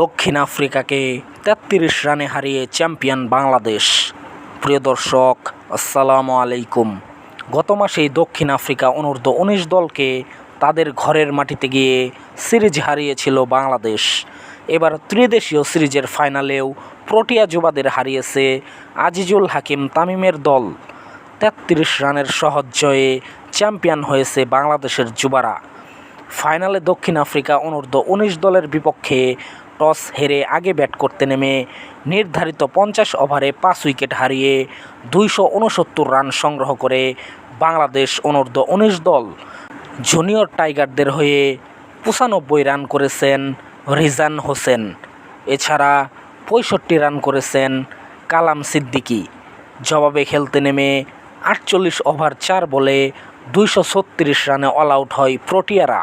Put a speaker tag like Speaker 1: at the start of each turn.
Speaker 1: দক্ষিণ আফ্রিকাকে তেত্রিশ রানে হারিয়ে চ্যাম্পিয়ন বাংলাদেশ। প্রিয় দর্শক, আসসালামু আলাইকুম। গত মাসেই দক্ষিণ আফ্রিকা অনূর্ধ্ব উনিশ দলকে তাদের ঘরের মাটিতে গিয়ে সিরিজ হারিয়েছিল বাংলাদেশ। এবার ত্রিদেশীয় সিরিজের ফাইনালেও প্রোটিয়া যুবাদের হারিয়েছে আজিজুল হাকিম তামিমের দল। তেত্রিশ রানের সহজ জয়ে চ্যাম্পিয়ন হয়েছে বাংলাদেশের যুবারা। ফাইনালে দক্ষিণ আফ্রিকা অনূর্ধ্ব উনিশ দলের বিপক্ষে টস হেরে আগে ব্যাট করতে নেমে নির্ধারিত পঞ্চাশ ওভারে পাঁচ উইকেট হারিয়ে দুইশো উনসত্তর রান সংগ্রহ করে বাংলাদেশ অনূর্ধ্ব উনিশ দল। জুনিয়র টাইগারদের হয়ে পঁচানব্বই রান করেছেন রিজান হোসেন। এছাড়া পঁয়ষট্টি রান করেছেন কালাম সিদ্দিকী। জবাবে খেলতে নেমে আটচল্লিশ ওভার চার বলে দুইশো ছত্রিশ রানে অল আউট হয় প্রোটিয়ারা।